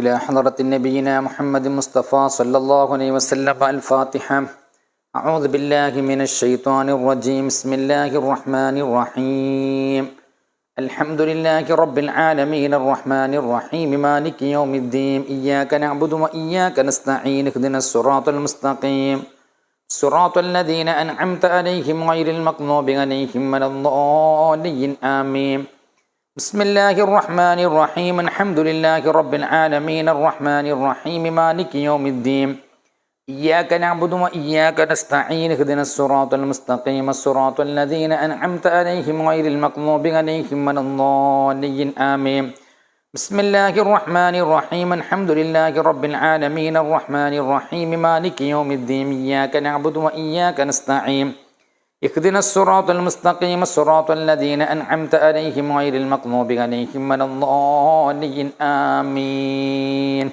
إلى حضرة نبينا محمد مصطفى صلى الله عليه وسلم الفاتحة. أعوذ بالله من الشيطان الرجيم. بسم الله الرحمن الرحيم. الحمد لله رب العالمين الرحمن الرحيم. مالك يوم الدين. إياك نعبد وإياك نستعين. اهدنا الصراط المستقيم. صراط الذين أنعمت عليهم غير المغضوب عليهم ولا الضالين. آمين. بسم الله الرحمن الرحيم الحمد لله رب العالمين الرحمن الرحيم مالك يوم الدين. إياك نعبد وإياك نستعين اهدنا الصراط المستقيم الصراط الذين أنعمت عليهم غير المغضوب عليهم ولا الضالين آمين. بسم الله الرحمن الرحيم الحمد لله رب العالمين الرحمن الرحيم مالك يوم الدين. إياك نعبد وإياك نستعين. اهدنا الصراط المستقيم الصراط الذين أنعمت عليهم غير المغضوب عليهم ولا الضالين. آمين.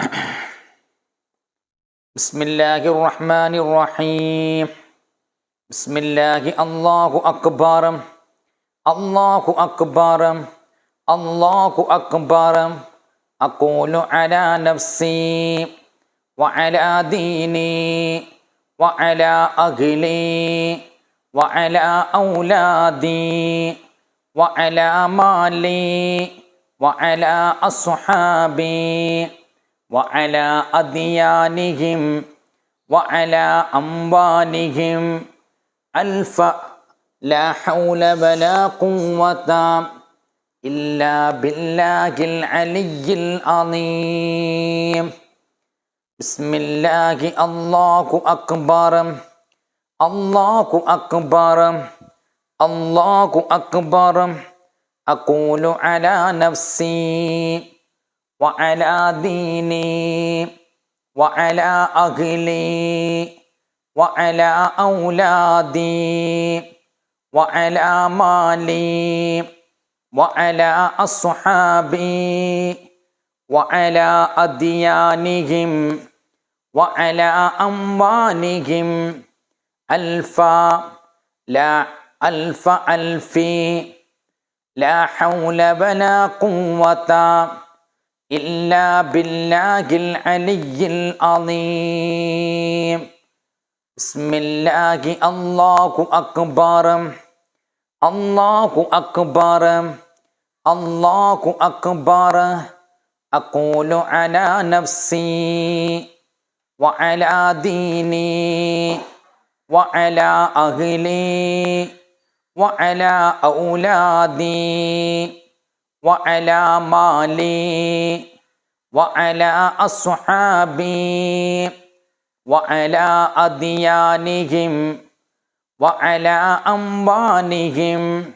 بسم الله الرحمن الرحيم. بسم الله الله أكبر. الله أكبر. الله أكبر. أقول على نفسي. وعلى ديني وعلى أهلي وعلى أولادي وعلى مالي وعلى أصحابي وعلى أديانهم وعلى أموالهم. ألف لا حول ولا قوة إلا بالله العلي العظيم. بسم الله الله أكبر الله أكبر الله أكبر أقول على نفسي وعلى ديني وعلى أهلي وعلى أولادي وعلى مالي وعلى أصحابي وعلى أديانهم وعلى أموالهم. ألف لا ألف ألف لا حول ولا قوة إلا بالله العلي العظيم. بسم الله الله أكبر الله أكبر الله أكبر. أقول على نفسي وعلى ديني وعلى أهلي وعلى أولادي وعلى مالي وعلى أصحابي وعلى أديانهم وعلى أموالهم.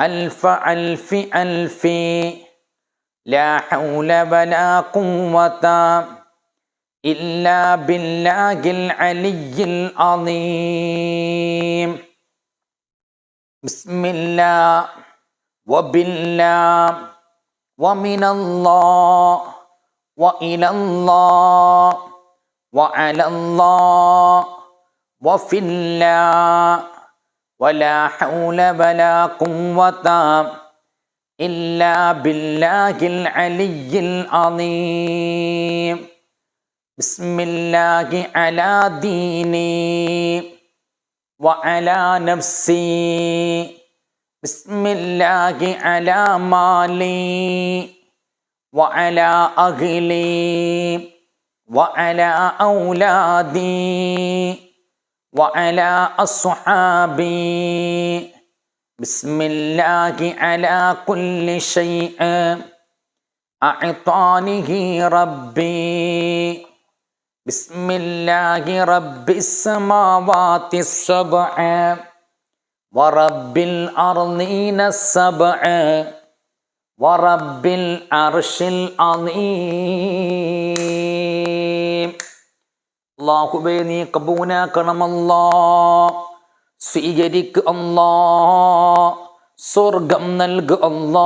ألف ألف ألف لا حول ولا قوة إلا بالله العلي العظيم. بسم الله وبالله ومن الله وإلى الله وعلى الله وفي الله ولا حول ولا قوة إلا بالله العلي العظيم. بسم الله على ديني وعلى نفسي بسم الله على مالي وعلى أهلي وعلى أولادي وعلى أصحابي بسم الله على كل شيء أعطانه ربي بسم الله رب السماوات السبع ورب الأرضين السبع ورب العرش العظيم അള്ളാഹുബേ നീ കബൂനാക്കണമല്ലോ സ്വീകരിക്ക് അല്ലാ സ്വർഗം നൽകു അല്ലാ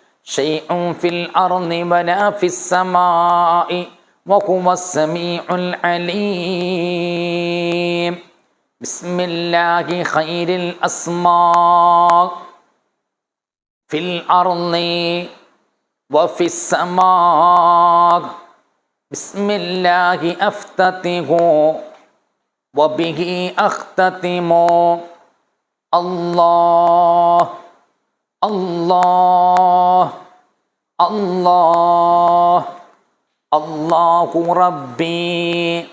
شيء في الأرض ولا في السماء وهو السميع العليم. بسم الله خير الأسماء. في الأرض وفي السماء. بسم الله أفتتح وبه أختتم. الله الله الله الله ربي.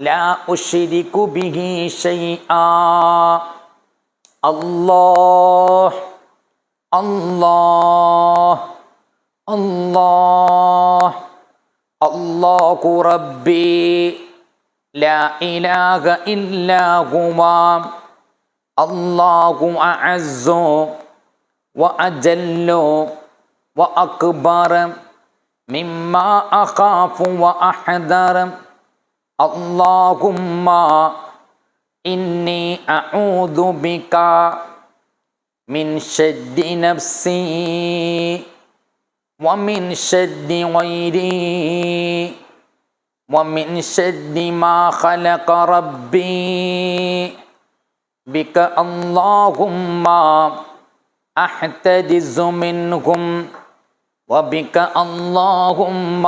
لا أشرك به شيئا. الله الله الله الله ربي. لا إله إلا هو. الله أعز. وأجل وأكبر مما أخاف وأحذر. اللهم إني أعوذ بك من شد نفسي ومن شد غيري ومن شد ما خلق ربي. بك اللهم أحتجز منهم وبك اللهم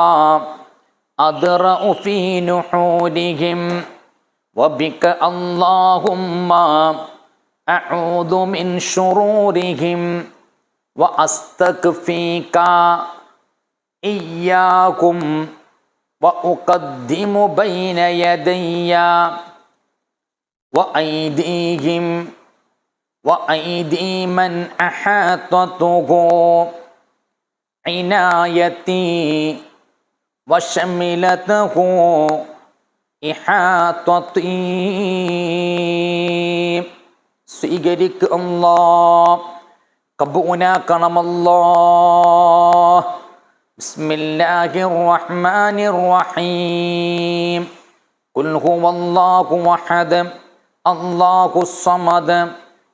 أدرأ في نحورهم وبك اللهم أعوذ من شرورهم وأستكفيك إياكم وأقدم بين يدي وأيديهم وأيدي من أحاطته عنايتي وشملته إحاطتي സ്വീകരിക്കുക അല്ലാ കബൂനാക്കണം അല്ലാ ബിസ്മില്ലാഹിർ റഹ്മാനിർ റഹീം قل هو الله أحد الله الصمد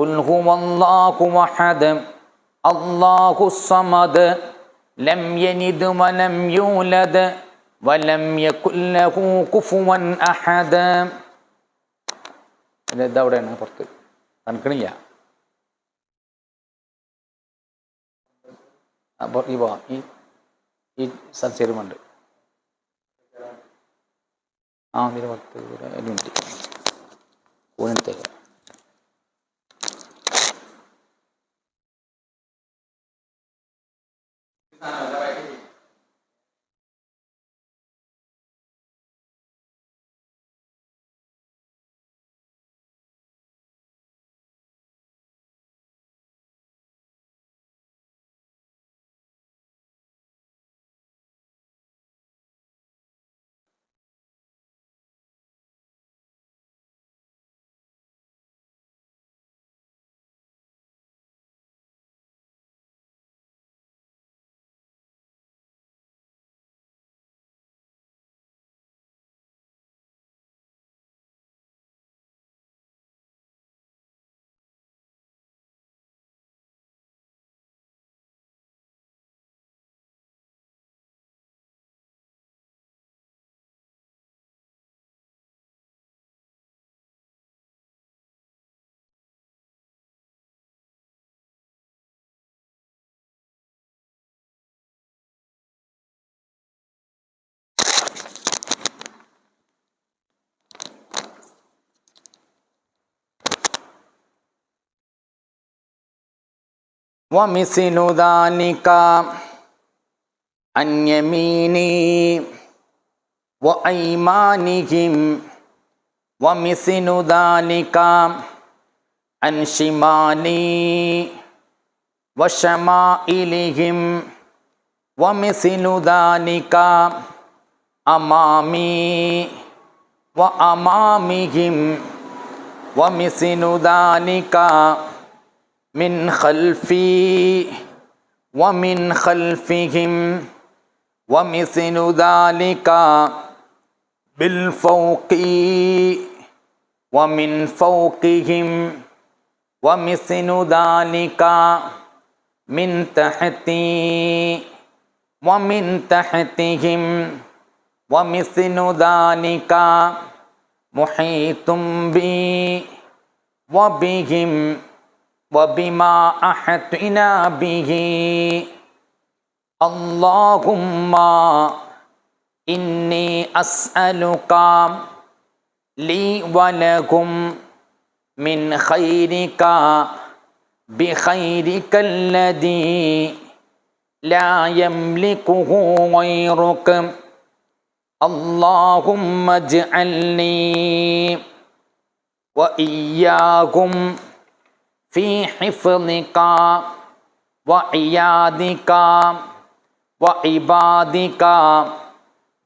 قل هو الله أحد الله الصمد لم يلد ولم يولد ولم يكن له كفوا أحد ഇതവിടെയാണ് പുറത്ത് തണുക്കണില്ല അപ്പോൾ ഈ പോവാം ഈ ഈ സൽച്ചേരുമുണ്ട് ആ ഇതിന് പത്ത് ഒരു മിനിറ്റ് ഊണിത്തേക്ക് ومثل ذلك عن يميني وأيمانهم ومثل ذلك عن شمالي وشمائلهم ومثل ذلك أمامي وأمامهم ومثل ذلك من خلفي ومن خلفهم ومثل ذلك بالفوق ومن فوقهم ومثل ذلك من تحتي ومن تحتهم ومثل ذلك محيط بي وبهم وبما أحطنا به اللهم إني أسألك لي ولكم من خيرك بخيرك الذي لا يملكه غيرك اللهم اجعلني وإياكم في حفظك وعيادك وعبادك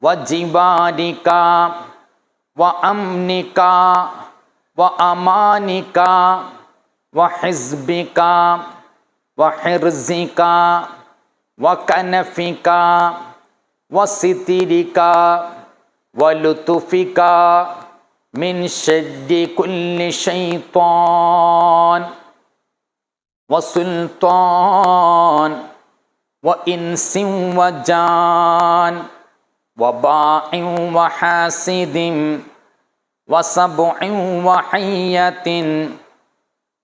وجبارك وأمنك وأمانك وحزبك وحرزك وكنفك وسترك ولطفك من شد كل شيطان وسلطان وإنس وجان وباع وحاسد وسبع وحية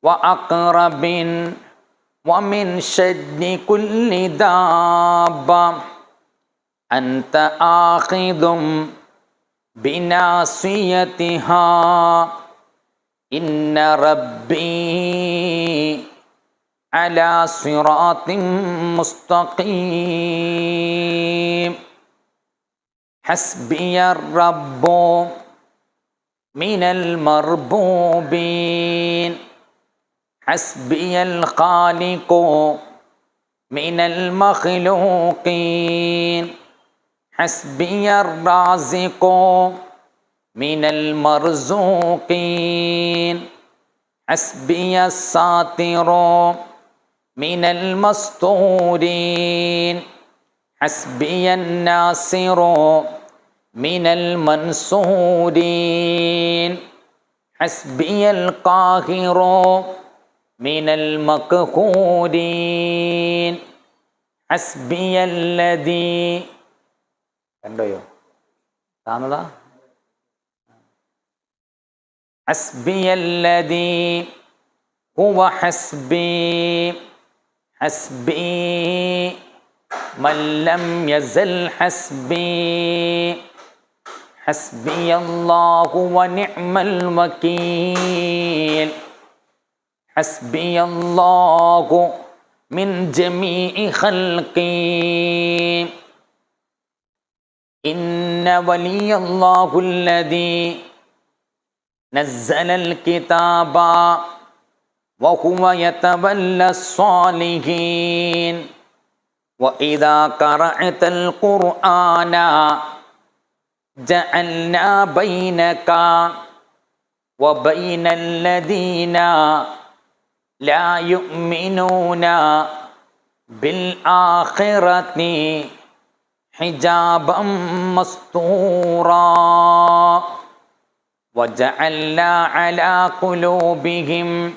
وأقرب ومن شد كل دابة أنت آخذ بناصيتها إن ربي على صراط مستقيم. حسبي الرب من المربوبين. حسبي الخالق من المخلوقين. حسبي الرازق من المرزوقين. حسبي الساتر من المستورين حسبي الناصر من المنصورين حسبي القاهر من المقهورين حسبي الذي കണ്ടോയോ താന്നതാ حسبي الذي هو حسبي حسبي. من لم يزل حسبي. حسبي الله ونعم الوكيل. حسبي الله من جميع خلقي. إن ولي الله الذي نزل الكتاب وهو يتولى الصالحين. وإذا قرأت القرآن جعلنا بينك وبين الذين لا يؤمنون بالآخرة حجابا مستورا. وجعلنا على قلوبهم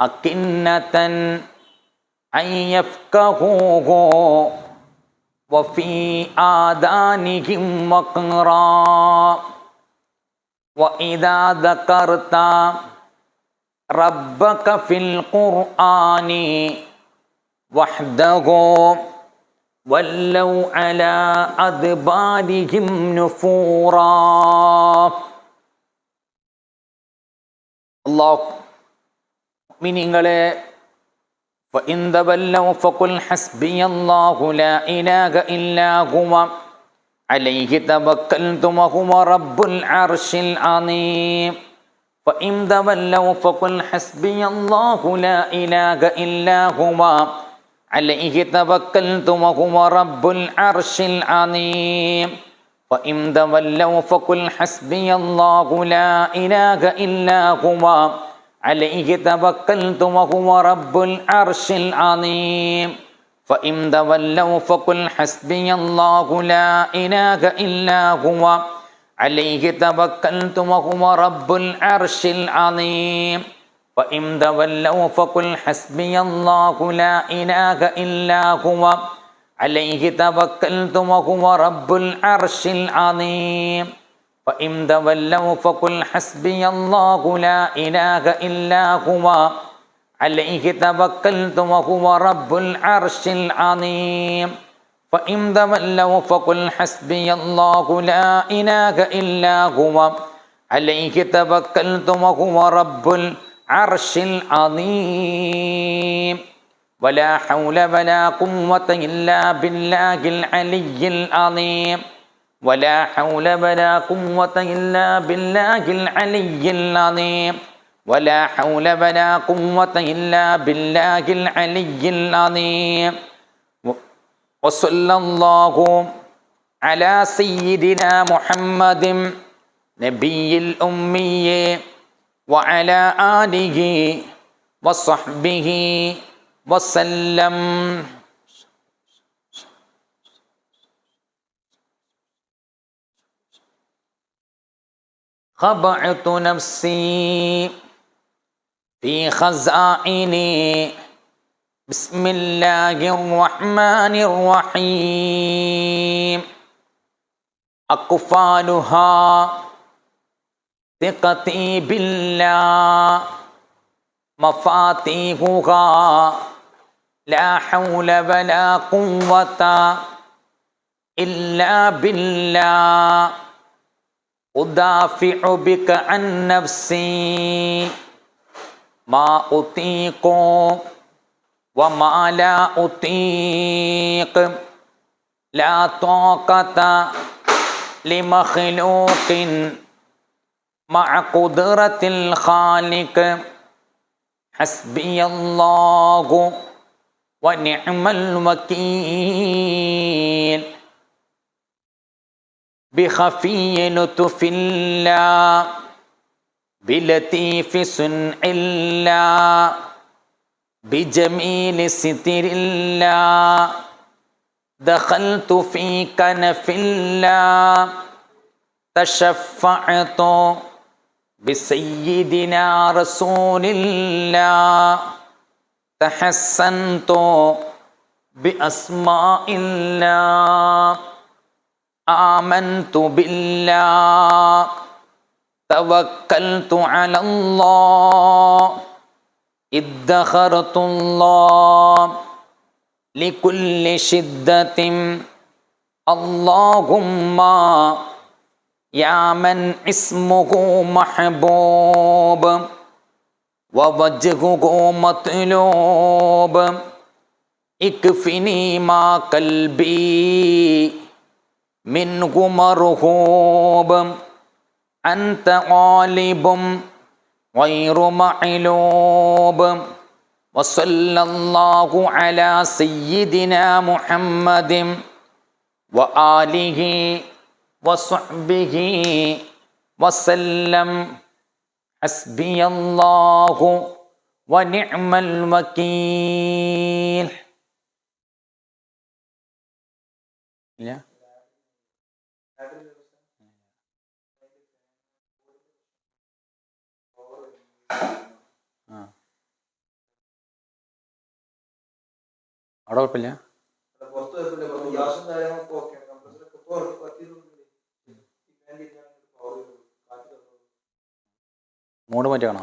أكنة أن يَفْكَهُوهُ وفي آذانهم وقرا وإذا ذكرت ربك في القرآن وحده ولوا على أدبارهم نفورا. الله മിനിങ്ങളെ فإن تولوا فقل حسبي الله لا إله إلا هو عليه توكلت وهو رب العرش العظيم فإن تولوا فقل حسبي الله لا إله إلا هو عليه توكلت وهو رب العرش العظيم فإن تولوا فقل حسبي الله لا إله إلا هو عليه توكلت وهو رب العرش العظيم. فإن تولوا فقل حسبي الله لا إله إلا هو. عليه توكلت وهو رب العرش العظيم. فإن تولوا فقل حسبي الله لا إله إلا هو. عليه توكلت وهو رب العرش العظيم. فإن تولوا فقل حسبي الله لا إله إلا هو. عليه توكلت وهو رب العرش العظيم. فإن تولوا فقل حسبي الله لا إله إلا هو. عليه توكلت وهو رب العرش العظيم. ولا حول ولا قوة إلا بالله العلي العظيم. ولا حول ولا قوة إلا بالله العلي العظيم. ولا حول ولا قوة إلا بالله العلي العظيم. وصلى الله على سيدنا محمد نبي الأمي وعلى آله وصحبه وسلم. خبعت نفسي في خزائني. بسم الله الرحمن الرحيم. أقفالها ثقتي بالله. مفاتيحها لا حول ولا قوة إلا بالله. أدافع بك عن نفسي. ما أطيق وما لا أطيق. لا طاقة لمخلوق مع قدرة الخالق. حسبي الله ونعم الوكيل. بخفي لطف الله بلطيف صنع الله بجميل ستر الله دخلت في كنف الله تشفعت بسيدنا رسول الله تحسنت بأسماء الله آمنت بالله توكلت على الله ادخرت الله لكل شدة. اللهم يا من اسمه محبوب ووجهه مطلوب اكفني ما قلبي. منه مرهوب أنت غالب غير معلوب وصلى الله على سيدنا محمد وآله وصحبه وسلم حسبي الله ونعم الوكيل yeah. ആ. അവിടെ കുഴപ്പമില്ല. മൂട് വരുന്നില്ല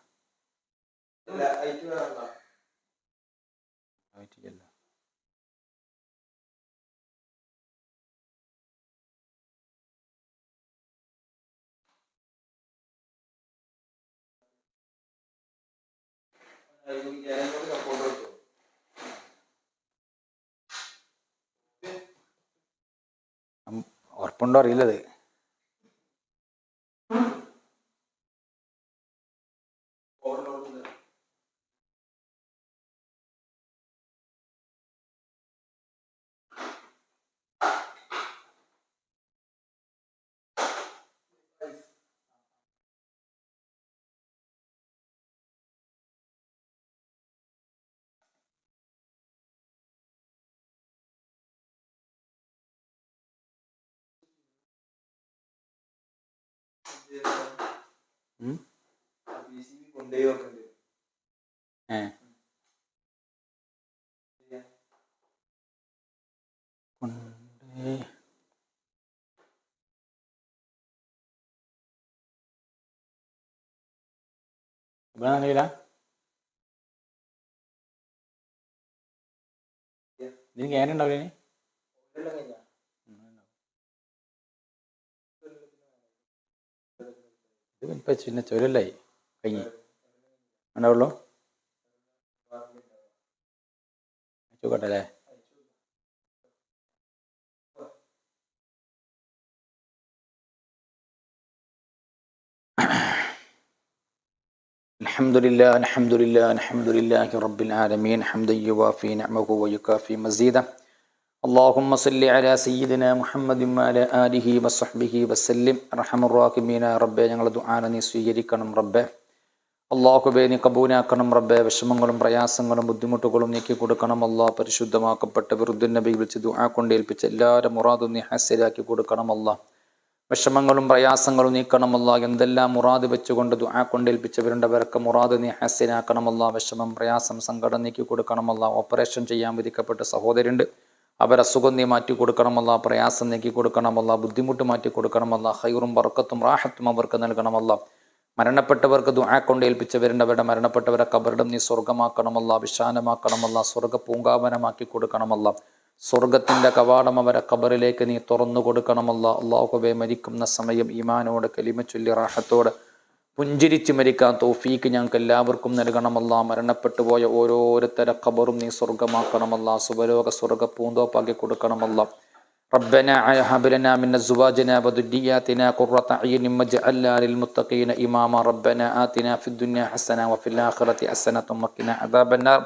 ജനങ്ങളോട് സപ്പോർട്ട് കിട്ടും ഉറപ്പുണ്ടോ അറിയില്ലത് ഇവിടെ അറിയില്ല ഇതിന് ക്യാൻ ഉണ്ടാവില്ല ఇదంతా చిన్న చెవులయ్యి అయ్యి ఉండవులో చూకట్టలే الحمد لله الحمد لله الحمد لله رب العالمين حمدا يوافي نعمه ويكافي مزيدا اللهم صل على سيدنا محمد وعلى آله وصحبه وسلم അർഹമ الراحمين റബ്ബേ ഞങ്ങളുടെ ദുആന നീ സ്വീകരിക്കണം റബ്ബേ അള്ളാഹുബേ നീ കബൂനാക്കണം റബ്ബേ വിഷമങ്ങളും പ്രയാസങ്ങളും ബുദ്ധിമുട്ടുകളും നീക്കി കൊടുക്കണം അല്ലാ പരിശുദ്ധമാക്കപ്പെട്ട വിറുദ്ദുൻ നബി വിളിച്ച് ദുആ കൊണ്ട് ഏൽപ്പിച്ച എല്ലാവരും മുറാദും നീ ഹാസ്യരാക്കി കൊടുക്കണം അല്ലാ വിഷമങ്ങളും പ്രയാസങ്ങളും നീക്കണമല്ല എന്തെല്ലാം മുറാദ് വെച്ചുകൊണ്ട് ദുആ കൊണ്ടേൽപ്പിച്ചവരുണ്ട് അവരൊക്കെ മുറാദ് നീ ഹാസ്യനാക്കണമല്ല വിഷമം പ്രയാസം സങ്കടം നീക്കി കൊടുക്കണമല്ല ഓപ്പറേഷൻ ചെയ്യാൻ വിധിക്കപ്പെട്ട സഹോദരുണ്ട് അവരസുഖം നീ മാറ്റി കൊടുക്കണമല്ല പ്രയാസം നീക്കി കൊടുക്കണമല്ല ബുദ്ധിമുട്ട് മാറ്റി കൊടുക്കണമല്ല ഹൈറും ബർക്കത്തും റാഹത്തും അവർക്ക് നൽകണമല്ല മരണപ്പെട്ടവർക്ക് ദുആ കൊണ്ട് ഏൽപ്പിച്ചവരുണ്ടവരുടെ മരണപ്പെട്ടവരെ കബറിടം നീ സ്വർഗമാക്കണമല്ല വിശാലമാക്കണമല്ല സ്വർഗ പൂങ്കാവനമാക്കി കൊടുക്കണമല്ല സ്വർഗത്തിന്റെ കവാടം അവരെ കബറിലേക്ക് നീ തുറന്നു കൊടുക്കണമല്ല അള്ളാഹുബെ മരിക്കുന്ന സമയം ഈമാനോട് കലിമ ചൊല്ലി റാഹത്തോട് പുഞ്ചിരിച്ച് മരിക്കാൻ തോഫീക്ക് ഞങ്ങൾക്ക് എല്ലാവർക്കും നൽകണമല്ല മരണപ്പെട്ടു പോയ ഓരോരുത്തരെ ഖബറും നീ സ്വർഗമാക്കണമല്ല സുബലോക സ്വർഗ പൂന്തോപ്പാക്കി കൊടുക്കണമല്ല ربنا هب لنا من ازواجنا وذرياتنا قرة اعين واجعلنا للمتقين اماما ربنا آتنا في الدنيا حسنة وفي الآخرة حسنة وقنا عذاب النار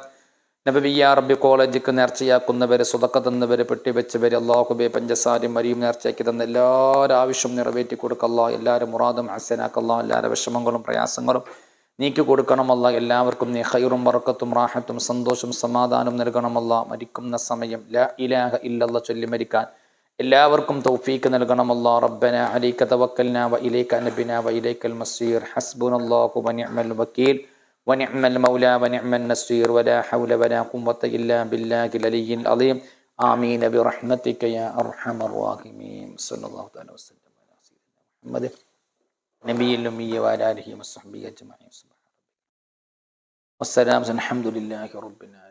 നബിയ റബ്ബി കോളേജിക്ക് നേർച്ചയാക്കുന്നവര് സുതക്ക തന്നവര് പെട്ടിവെച്ചവര് അള്ളാഹുബെ പഞ്ചസാരയും മരിയും നേർച്ചയാക്കി തന്ന എല്ലാവരും ആവശ്യം നിറവേറ്റി കൊടുക്കല്ല എല്ലാവരും മുറാദും ഹസനാക്കല്ല എല്ലാവരും വിഷമങ്ങളും പ്രയാസങ്ങളും നീക്കി കൊടുക്കണമല്ല എല്ലാവർക്കും നീ ഹൈറും വറക്കത്തും റാഹത്തും സന്തോഷം സമാധാനം നൽകണമല്ല മരിക്കുന്ന സമയം ലാ ഇലാഹ ഇല്ലല്ല ചൊല്ലി മരിക്കാൻ എല്ലാവർക്കും തൗഫീക്ക് നൽകണമല്ല റബ്ബന അലൈക തവക്കൽന വ ഇലൈക നബിന വ മസീർ. ഹസ്ബുനല്ലാഹു വ നിഅമൽ വക്കീൽ. ونعم المولى ونعم النصير ولا حول ولا قوة إلا بالله العلي العظيم. آمين. برحمتك يا أرحم الراحمين. صلى الله تعالى وسلم. على سيدنا محمد. نبي الأمي وعلى آله وصحبه أجمعين. سبحان والسلام. الحمد لله رب العالمين.